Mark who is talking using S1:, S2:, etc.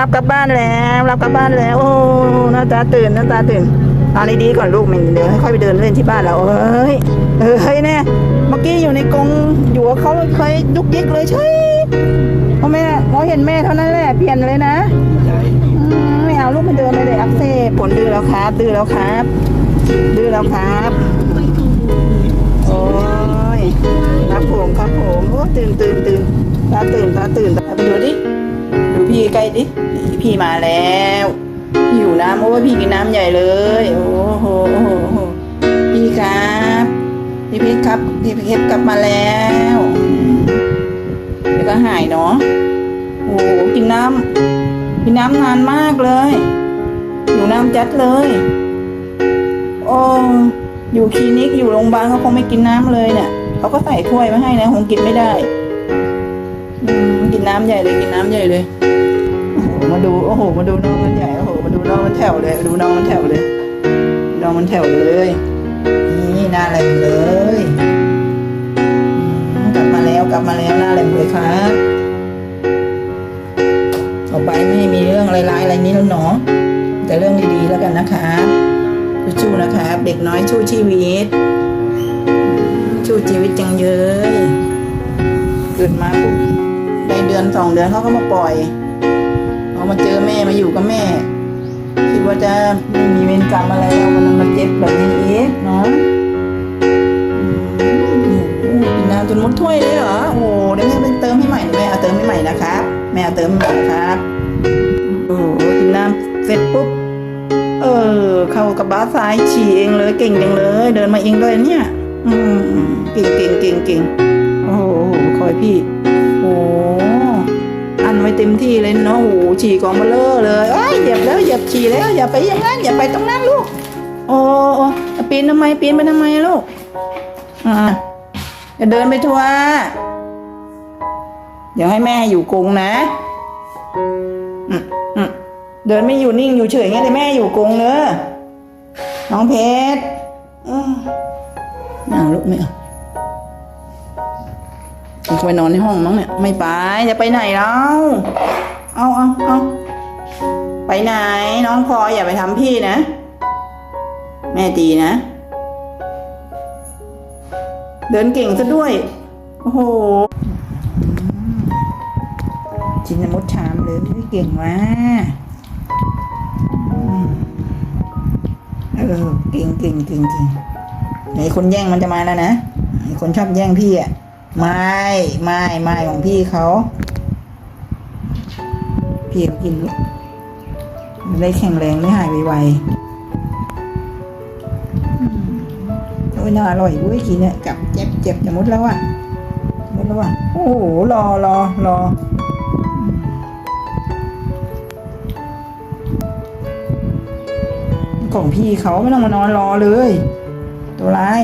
S1: รับกลับบ้านแล้ว รับกลับบ้านแล้ว โอ้หน้าตาตื่นหน้าตาตื่นนอนดีๆก่อนลูกมันเดี๋ยวค่อยไปเดินเล่นที่บ้านเราเฮ้ยเฮ้ยเนี่ยเมื่อกี้อยู่ในกรงอยู่กับเขาเคยยุกยิกเลยใช่พ่อแม่เราเห็นแม่เท่านั้นแหละเปลี่ยนเลยนะอืมไม่เอาลูกมันเดินเลยเลยอักเสบผลดื้อแล้วครับ ดื้อแล้วครับ ดื้อแล้วครับโอ้ยครับผมครับผมโอ้ตื่นตื่นตื่นตาตื่นตาตื่นตาไปดูดิ พี่ใกล้ดิพี่มาแล้วพี่อยู่น้ำโอ้ยพี่กินน้ำใหญ่เลยโอ้โหโอ้โหพี่ครับพี่เพชรครับพี่เพชรกลับมาแล้วเดี๋ยวก็หายเนาะโอ้โหกินน้ำกินน้ำนานมากเลยอยู่น้ำจัดเลยโอ้อยู่คลินิกอยู่โรงพยาบาลเขาคงไม่กินน้ำเลยเนี่ยเขาก็ใส่ถ้วยมาให้นะคงกินไม่ได้ อืมกินน้ำใหญ่เลยกินน้ำใหญ่เลย มาดูโอ้โหมาดูน้องมันใหญ่โอ้โหมาดูน้องมันแถวเลยดูน้องมันแถวเลยน้องมันแถวเลย นี่หน้าแหลมเลยกลับมาแล้วกลับมาแล้วหน้าแหลมเลยครับต่อไปไม่มีเรื่องร้ายๆอะไรนี้แล้วเนาะแต่เรื่องดีๆแล้วกันนะครับสู้ๆนะครับเด็กน้อยสู้ชีวิตสู้ชีวิตจังเยยเกิดมาปุ๊บได้เดือนสองเดือนเขาก็มาปล่อย มาเจอแม่มาอยู่กับแม่ คิดว่าจะไม่มีเวรกรรมอะไรแล้วมันมาเจ็บแบบนี้อีกเนาะกินน้ำจนหมดถ้วยเลยเหรอโอ้เดี๋ยวแม่ไปเติมให้ใหม่เดี๋ยวแม่เอาเติมให้ใหม่นะครับ แม่เอาเติมให้ใหม่นะครับโอ้กินน้ำเสร็จปุ๊บเออเข้ากับบาสซ้ายฉี่เองเลยเก่งจังเลย เดินมาเองด้วยเนี่ย อืมเก่งเก่งเก่งเก่งโอ้โหคอยพี่ ไว้เต็มที่เลยเนาะโอ้ฉี่กองเบลเลอร์เลยเอ้ยเหยียบแล้วเหยียบฉี่แล้วอย่าไปอย่างนั้นอย่าไปตรงนั้นลูกโอ้โอ้ปีนทำไมปีนไปทำไมลูกอ่าอย่าเดินไปทัวร์เดี๋ยวให้แม่อยู่กรงนะอืมอืมเดินไม่อยู่นิ่งอยู่เฉยงั้นเลยแม่อยู่กรงเนอะน้องเพชรอืมไม่เอาลูกไม่เอา ไปนอนในห้องมั้งเนี่ย ไม่ไป จะไปไหนแล้ว เอาเอาเอาไปไหน น้องพลอยอย่าไปทำพี่นะ แม่ตีนะ เดินเก่งซะด้วย โอ้โหชินมุดชามเลยเก่งมากเออเก่งเก่งเก่งเก่งไหนคนแย่งมันจะมาแล้วนะไอ้คนชอบแย่งพี่อะ ไม่ไม่ไม่ของพี่เขาพี่เขากินลูกมันได้แข็งแรงได้หายไวๆอืมโอ้ยน่าอร่อยด้วยกินเนี่ยจับเจ็บเจ็บจะมุดแล้วอะมุดแล้วอะโอ้โหรอรอรอของพี่เขาไม่ต้องมานอนรอเลย ตัวร้าย